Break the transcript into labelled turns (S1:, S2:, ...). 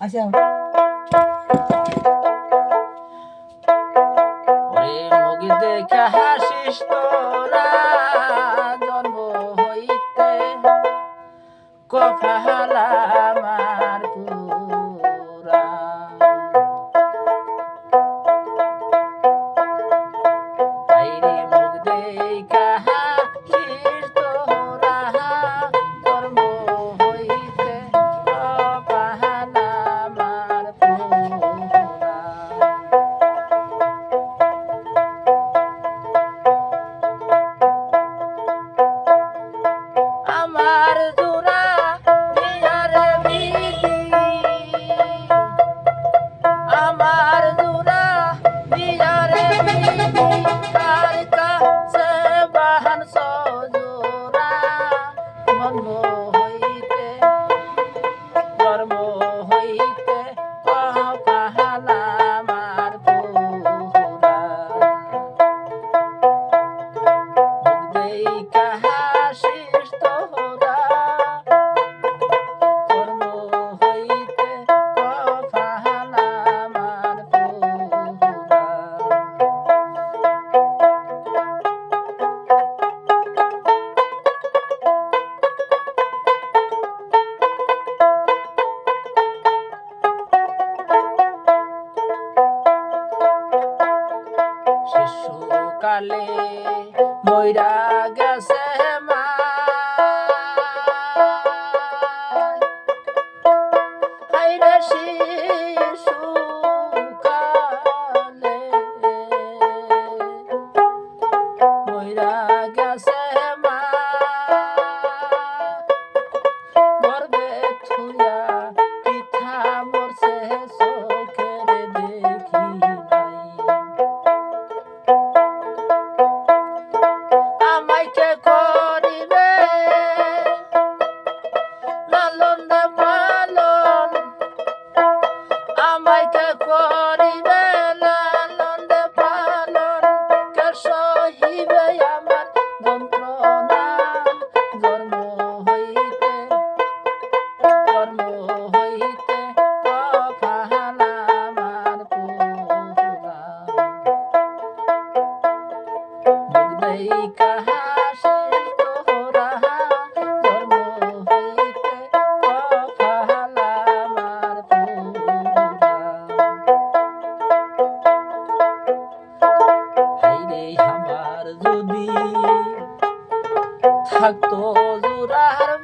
S1: আচ্ছা।
S2: ওরে মগি দেখা হাসিস তোরা জন্ম হইতে কফা আর কালে ময়রা গেছে on the Londa থাকতো জোরার